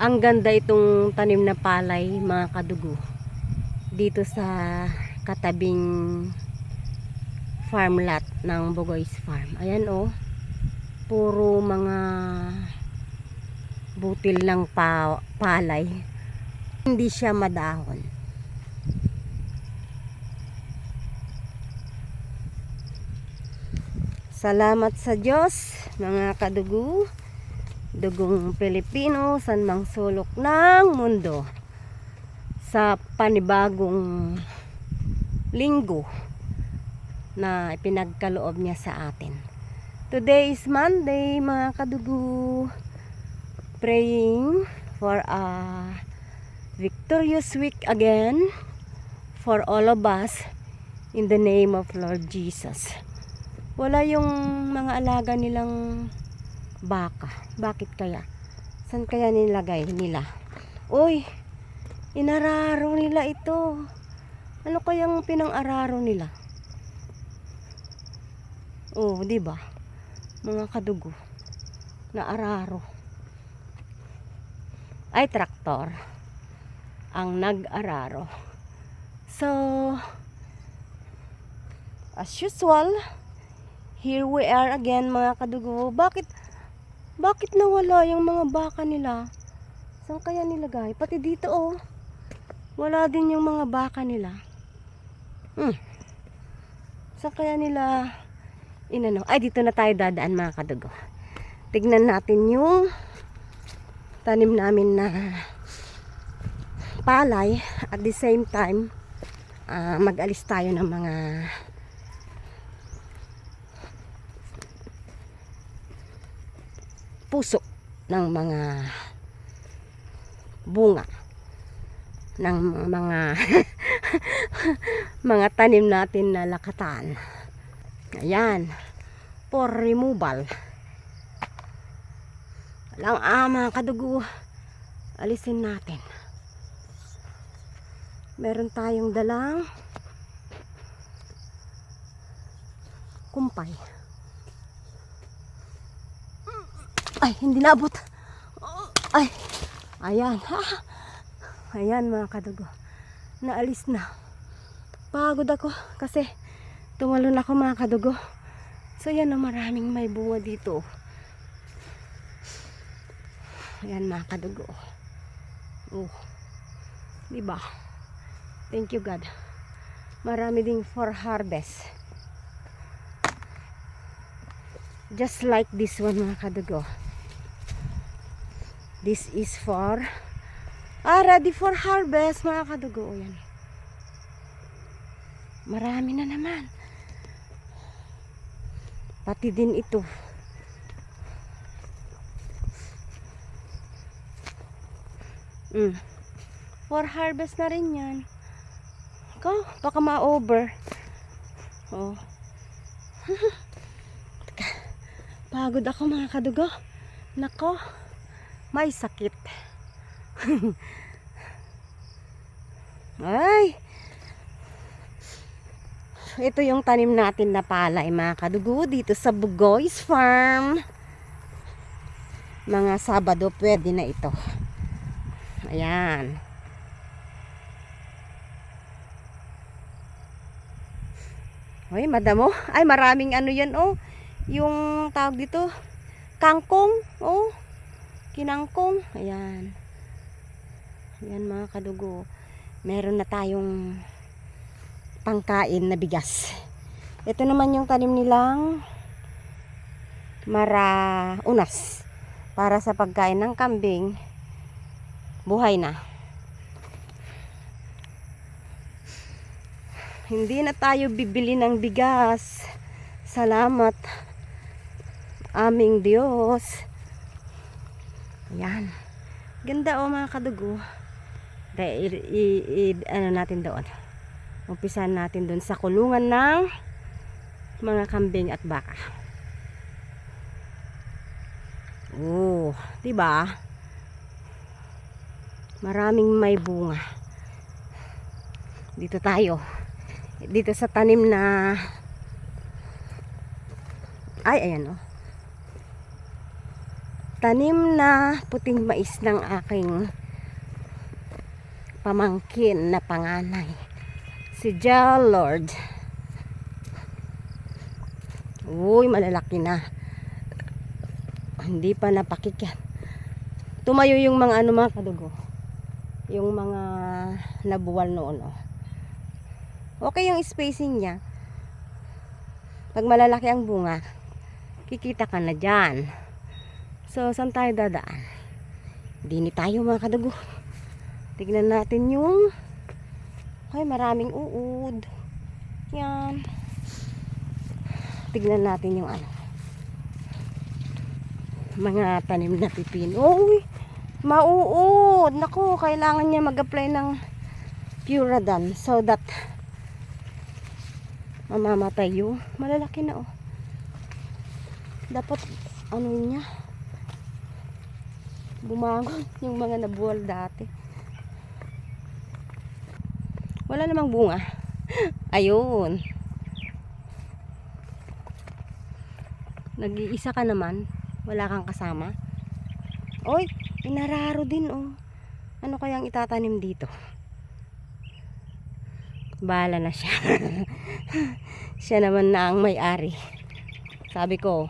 Ang ganda itong tanim na palay, mga kadugo. Dito sa katabing farm lot ng Bugoy's Farm. Ayan oh. Puro mga butil ng pa palay. Hindi siya madahon. Salamat sa Diyos, mga kadugo. Dugong Pilipino, sanmang sulok ng mundo. Sa panibagong linggo na ipinagkaloob niya sa atin. Today is Monday, mga kadugo. Praying for a victorious week again for all of us in the name of Lord Jesus. Wala yung mga alaga nilang baka. Bakit kaya? San kaya nilagay nila? Uy, inararo nila ito. Ano kayang pinang-araro nila? Oh, di ba? Mga kadugo na araro. Ay traktor ang nag-araro. So, as usual, here we are again mga kadugo. Bakit bakit nawala yung mga baka nila? Saan kaya nilagay? Pati dito oh. Wala din yung mga baka nila. Hmm. Saan kaya nila inano? Ay, dito na tayo dadaan mga kadugo. Tignan natin yung tanim namin na palay at the same time ah, mag-alis tayo ng mga puso ng mga bunga ng mga mga tanim natin na lakatan. Ayan. For removal. Lang ah, mga kadugo. Alisin natin. Meron tayong dalang kumpay. Ay, hindi naabot. Ay, ayan. Ha? Ayan mga kadugo. Naalis na. Pagod ako kasi tumalon ako mga kadugo. So yan na maraming may bunga dito. Ayan mga kadugo. Oh. Diba? Thank you God. Marami ding for harvest. Just like this one mga kadugo. This is for ah, ready for harvest mga kadugo. O, yan. Marami na naman. Pati din ito. Mm. For harvest na rin yan. Ko, baka ma-over. Oh. Pagod ako mga kadugo. Nako, may sakit. Ay. Ito yung tanim natin na palay mga kadugo dito sa Bugoy's Farm. Mga Sabado pwede na ito. Ayan. Hoy, madamo. Ay, maraming ano yan, oh. Yung tawag dito, kangkong, oh. Kinangkong. Ayan. Ayan, mga kadugo. Meron na tayong pangkain na bigas. Ito naman yung tanim nilang mara unas para sa pagkain ng kambing buhay na. Hindi na tayo bibili ng bigas. Salamat aming Diyos. Yan. Ganda o mga kadugo. Dahil i, ano natin doon. Umpisan natin doon sa kulungan ng mga kambing at baka. Oh, 'di ba? Maraming may bunga. Dito tayo. Dito sa tanim na Ay, ayan oh. Tanim na puting mais ng aking pamangkin na panganay. Si Jal Lord. Uy, malalaki na. Hindi pa napakikyan. Tumayo yung mga ano mga kadugo. Yung mga nabuwal noon. Oh. Okay yung spacing niya. Pag malalaki ang bunga, kikita ka na dyan. So, saan tayo dadaan? Dini tayo mga kadugo. Tignan natin yung ay maraming uod. Yan. Tignan natin yung ano. Mga tanim na pipino. Uy, mauud. Naku, kailangan niya mag-apply ng Puradan so that mamamatay yung malalaki na oh. Dapat ano niya bumangon yung mga nabuwal dati. Wala namang bunga. Ayun. Nag-iisa ka naman. Wala kang kasama. Oy, inararo din oh. Ano kayang itatanim dito? Bahala na siya. siya naman na ang may-ari. Sabi ko,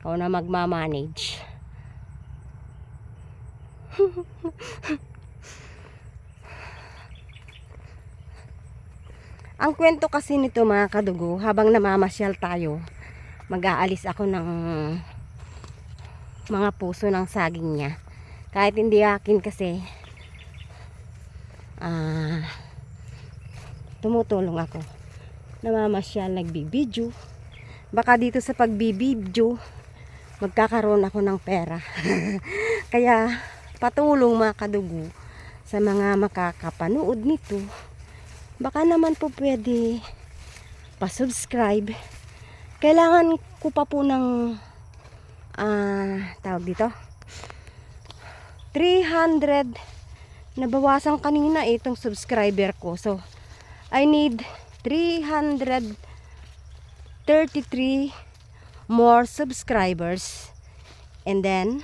ikaw na magmamanage. Ang kwento kasi nito mga kadugo, habang namamasyal tayo, mag-aalis ako ng mga puso ng saging niya. Kahit hindi akin kasi, ah, tumutulong ako. Namamasyal, nagbibidyo. Baka dito sa pagbibidyo, magkakaroon ako ng pera. Kaya, patulong mga kadugo sa mga makakapanood nito baka naman po pwede pa-subscribe. Kailangan ko pa po ng ah, tawag dito 300 nabawasan kanina eh, itong subscriber ko. So, I need 333 more subscribers. And then,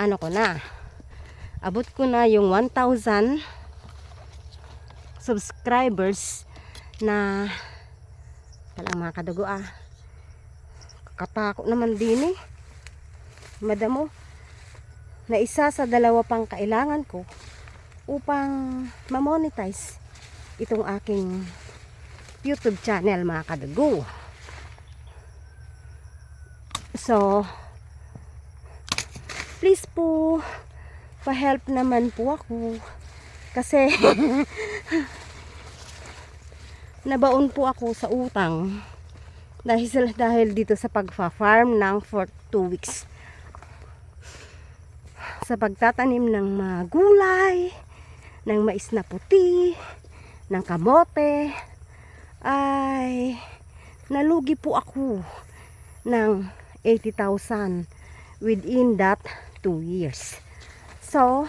ano ko na, abot ko na yung 1,000 subscribers na talang mga kadugo ah. Katakot naman din eh. Madamo na isa sa dalawa pang kailangan ko upang ma-monetize itong aking YouTube channel mga kadugo. So please po pa-help naman po ako. Kasi nabaon po ako sa utang. Dahil, dahil dito sa pagfa-farm ng for 2 weeks. Sa pagtatanim ng mga gulay ng mais na puti ng kamote ay nalugi po ako ng 80,000 within that 2 years so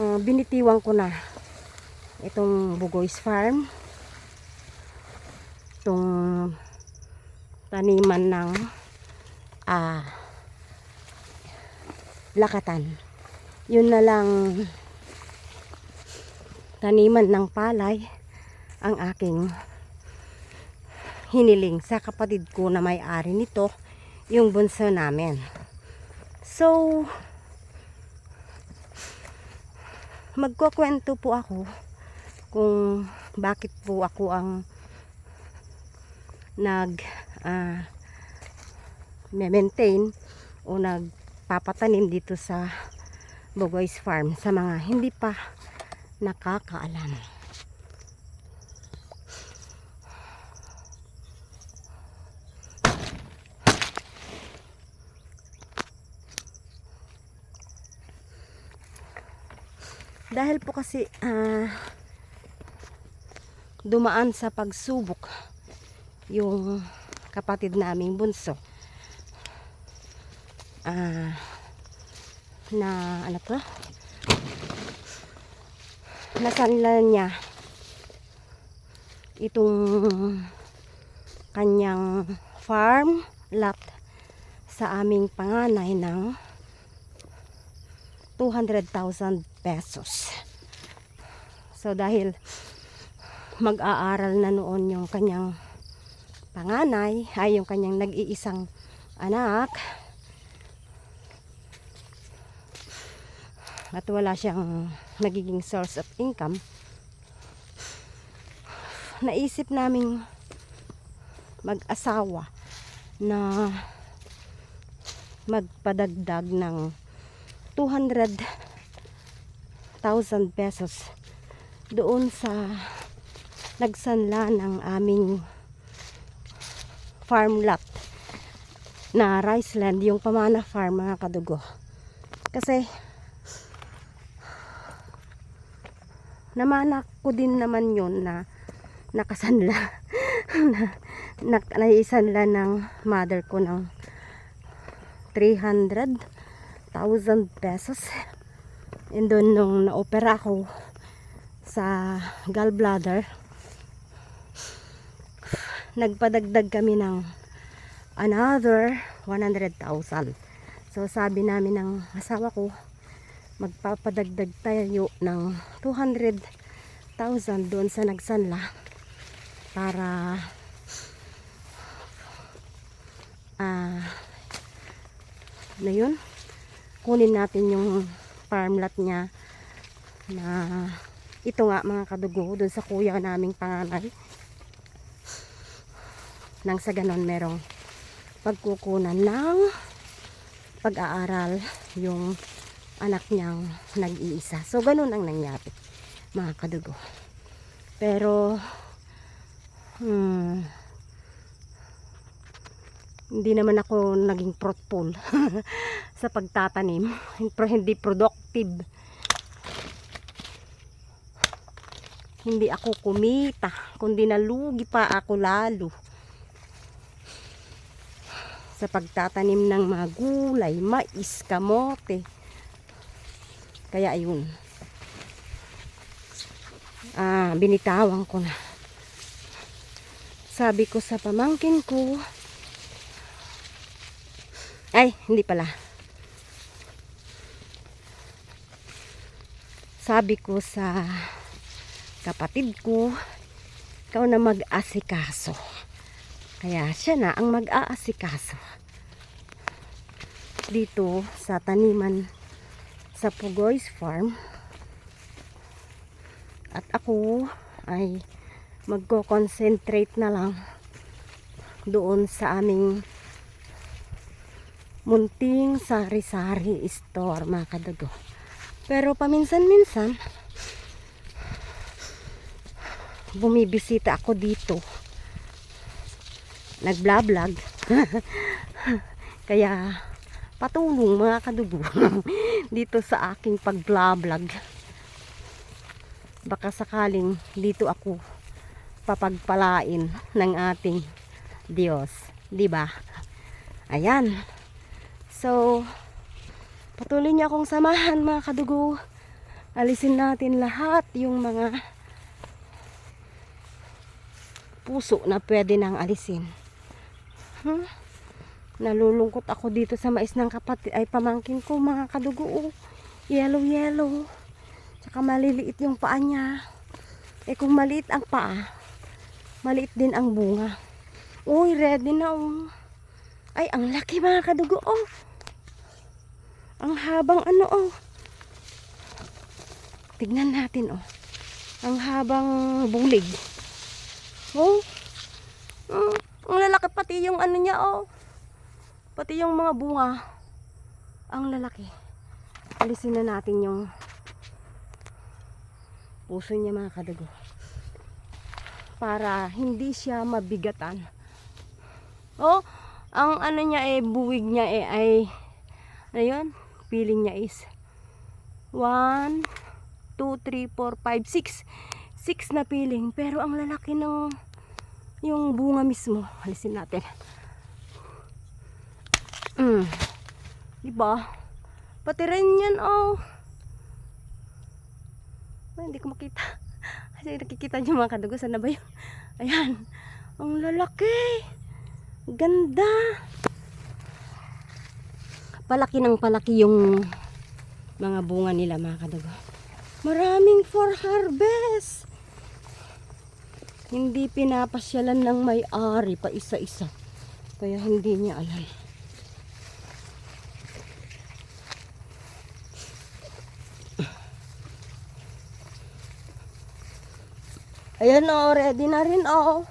uh, binitiwan ko na itong Bugoy's Farm. Itong taniman ng ah, lakatan. Yun na lang taniman ng palay ang aking hiniling sa kapatid ko na may-ari nito yung bunso namin so magkukwento po ako kung bakit po ako ang nag uh, maintain o nagpapatanim dito sa Bugoy's Farm sa mga hindi pa nakakaalam. Dahil po kasi ah dumaan sa pagsubok yung kapatid naming bunso. Ah na ano to? Nasanlan niya itong kanyang farm lot sa aming panganay ng 200,000 pesos. So dahil mag-aaral na noon yung kanyang panganay, ay yung kanyang nag-iisang anak, at wala siyang nagiging source of income, naisip naming mag-asawa na magpadagdag ng 200,000 pesos doon sa nagsanla ng aming farm lot na rice land, yung pamana farm mga kadugo. Kasi namanak ko din naman yun na nakasanla na, na naisanla ng mother ko ng 300,000 pesos. And doon nung na-opera ako sa gallbladder nagpadagdag kami ng another 100,000 so sabi namin ng asawa ko magpapadagdag tayo ng 200,000 doon sa nagsanla para ah na yun kunin natin yung farm lot niya na ito nga mga kadugo doon sa kuya naming panganay nang sa ganon merong pagkukunan ng pag-aaral yung anak niyang nag-iisa. So, ganun ang nangyari, mga kadugo. Pero, hmm, hindi naman ako naging fruitful sa pagtatanim. Hindi productive. Hindi ako kumita, kundi nalugi pa ako lalo sa pagtatanim ng mga gulay, mais, kamote. Kaya ayun. Ah, binitawan ko na. Sabi ko sa pamangkin ko, ay, hindi pala. Sabi ko sa kapatid ko, ikaw na mag-asikaso. Kaya siya na ang mag-aasikaso. Dito sa taniman sa Pugoy's Farm. At ako ay magko-concentrate na lang doon sa aming munting sari-sari store mga kadugo. Pero paminsan-minsan bumibisita ako dito. Nagblablag. Kaya patulong mga kadugo dito sa aking pagblablag. Baka sakaling dito ako papagpalain ng ating Diyos di ba? Ayan so patuloy niyo akong samahan mga kadugo alisin natin lahat yung mga puso na pwede nang alisin Hmm? Nalulungkot ako dito sa mais ng kapatid ay pamangkin ko mga kadugo. Yellow yellow. Tsaka maliliit yung paa niya. Eh kung maliit ang paa, maliit din ang bunga. Uy, ready na oh. Ay, ang laki mga kadugo oh. Ang habang ano oh. Tignan natin oh. Ang habang bulig. Oh. Oh. Ang lalaki pati yung ano niya oh. Pati yung mga bunga. Ang lalaki. Alisin na natin yung puso niya mga kadago. Para hindi siya mabigatan. Oh, ang ano niya eh, buwig niya eh ay ano yun? Feeling niya is 1, 2, 3, 4, 5, 6. 6 na piling. Pero ang lalaki ng yung bunga mismo. Alisin natin. Mm. Diba? Pati rin yan, oh. Ay, hindi ko makita. Kasi nakikita niyo mga kadugo. Saan na ba yun? Ayan. Ang lalaki. Ganda. Palaki ng palaki yung mga bunga nila mga kadugo. Maraming for harvest. Hindi pinapasyalan ng may-ari pa isa-isa. Kaya hindi niya alam. Ayan o, ready na rin o.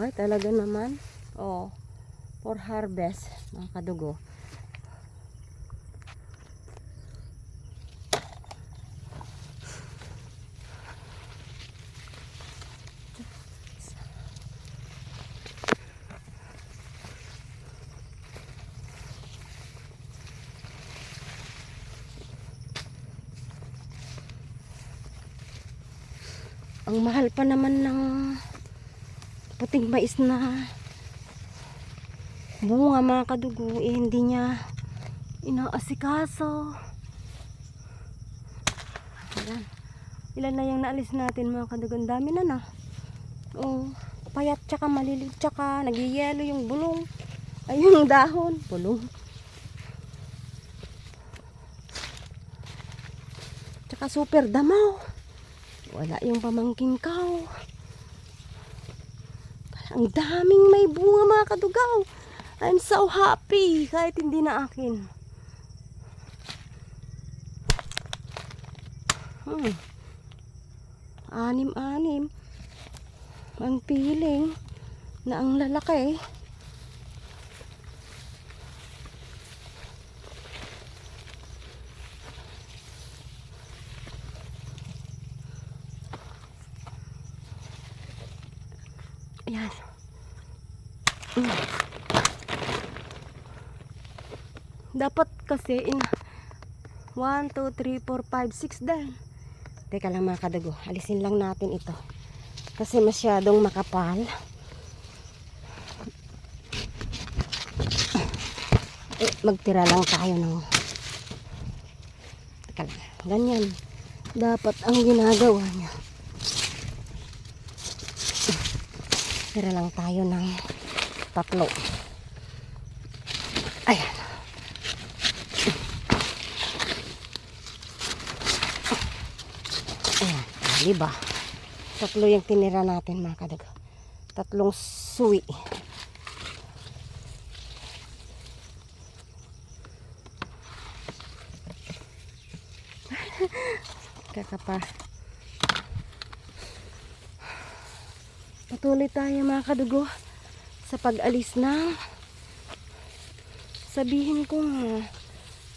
Ay, talaga naman. O, for harvest, mga kadugo. Ang mahal pa naman ng puting mais na bunga mga kadugo eh, hindi niya inaasikaso. Ilan, ilan na yung naalis natin mga kadugo. Ang dami na na. Oh, payat tsaka malilit tsaka nagyayelo yung bulong. Ay, yung dahon. Bulong. Tsaka super damaw. Wala yung pamangking kao. Ang daming may bunga mga kadugaw. I'm so happy kahit hindi na akin. Hmm. Anim-anim. Ang piling na ang lalaki. Ayan. Mm. Dapat kasi in 1, 2, 3, 4, 5, 6 din. Teka lang mga kadago. Alisin lang natin ito. Kasi masyadong makapal. Eh, magtira lang tayo ng Teka lang. Ganyan. Dapat ang ginagawa niya. Tira lang tayo ng tatlo. Ayan. Ayan. Diba? Tatlo yung tinira natin mga kadaga. Tatlong suwi. Kakapa. Patuloy tayo mga kadugo sa pag-alis ng sabihin ko nga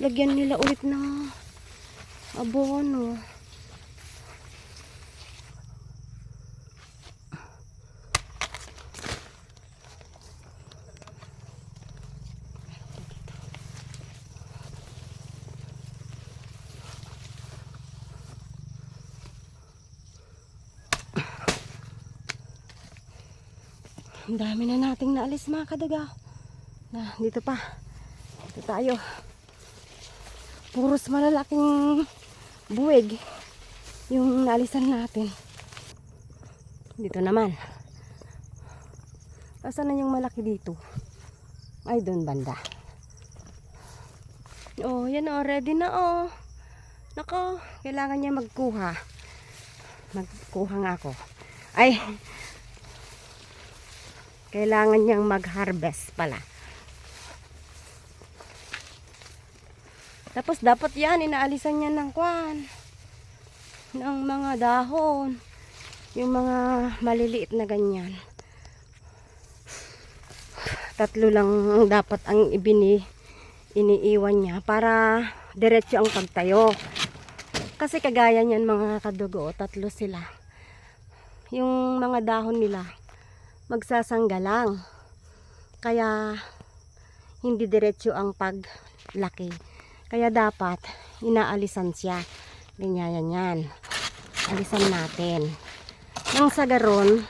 lagyan nila ulit ng abono. Ang dami na nating naalis mga kadaga. Na, dito pa. Dito tayo. Puros malalaking buwig yung naalisan natin. Dito naman. Asan na yung malaki dito? Ay, doon banda. Oh, yan oh, ready na oh. Nako, kailangan niya magkuha. Magkuha nga ako. Ay, kailangan niyang mag-harvest pala. Tapos dapat yan, inaalisan niya ng kwan. Ng mga dahon. Yung mga maliliit na ganyan. Tatlo lang dapat ang ibini iniiwan niya para diretso ang pagtayo. Kasi kagaya niyan mga kadugo, tatlo sila. Yung mga dahon nila, magsasangga lang. Kaya hindi diretso ang paglaki. Kaya dapat inaalisan siya. Ganyan yan. Alisan natin. Nang sa garon,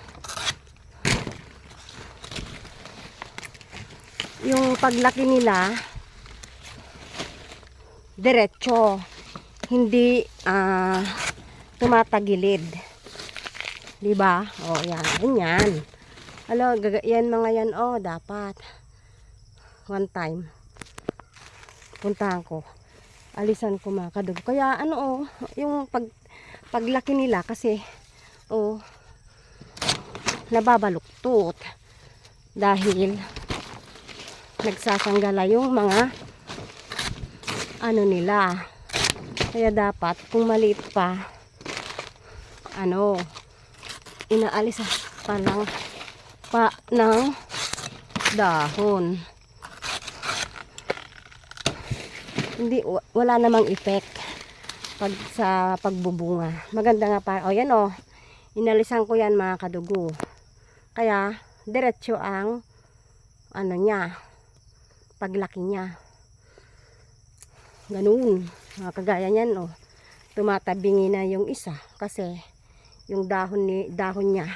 yung paglaki nila, diretso. Hindi ah tumatagilid. 'Di ba? Oh, yan. Ganyan. Alo, yan mga yan, oh, dapat. One time. puntahan ko. Alisan ko mga kadugo. Kaya ano oh, yung pag paglaki nila kasi oh nababaluktot dahil nagsasanggala yung mga ano nila. Kaya dapat kung maliit pa ano inaalis pa lang pa ng dahon. Hindi wa- wala namang effect pag sa pagbubunga. Maganda nga pa. O yan o. Inalisan ko yan mga kadugo. Kaya diretso ang ano niya paglaki niya. Ganun. Kagaya niyan o. Tumatabingi na yung isa kasi yung dahon ni dahon niya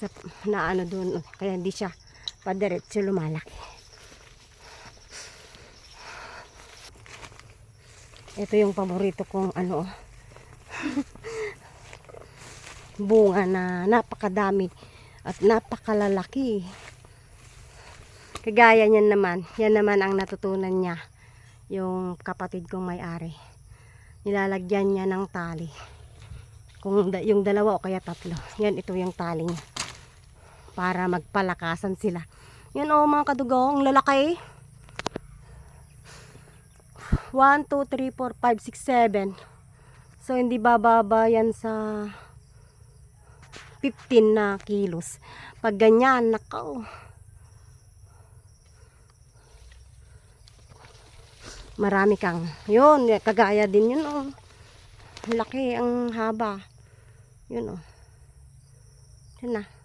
sa na ano doon kaya hindi siya padiretso lumalaki. Ito yung paborito kong ano bunga na napakadami at napakalalaki. Kagaya niyan naman, yan naman ang natutunan niya yung kapatid kong may-ari. Nilalagyan niya ng tali. Kung da- yung dalawa o kaya tatlo. Yan, ito yung tali niya. Para magpalakasan sila. Yan o mga kadugong, lalaki. 1, 2, 3, 4, 5, 6, 7. So, hindi bababa yan sa 15 na kilos. Pag ganyan, nakaw. Marami kang. Yun, kagaya din yun oh. Laki ang haba. Yun oh. Yan na.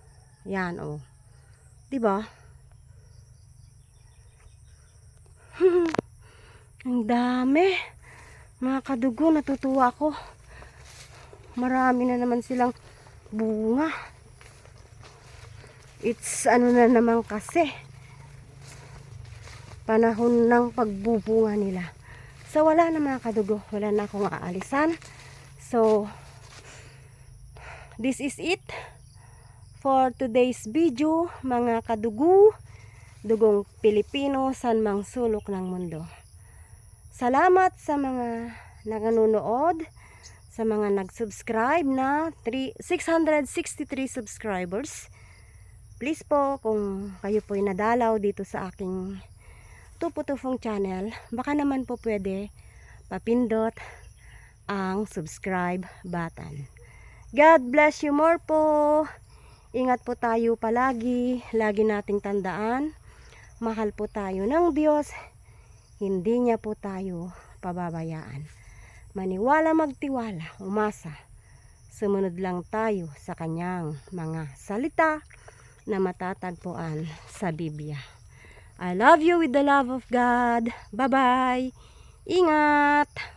Yan oh. 'Di ba? ang dami. Mga kadugo, natutuwa ako. Marami na naman silang bunga. It's ano na naman kasi. Panahon ng pagbubunga nila. So wala na mga kadugo. Wala na akong aalisan. So, this is it for today's video, mga kadugo, dugong Pilipino, san mang sulok ng mundo. Salamat sa mga nanonood, sa mga nag-subscribe na 3, 663 subscribers. Please po, kung kayo po'y nadalaw dito sa aking Tuputufong channel, baka naman po pwede papindot ang subscribe button. God bless you more po. Ingat po tayo palagi. Lagi nating tandaan. Mahal po tayo ng Diyos. Hindi niya po tayo pababayaan. Maniwala magtiwala, umasa. Sumunod lang tayo sa kanyang mga salita na matatagpuan sa Biblia. I love you with the love of God. Bye-bye. Ingat!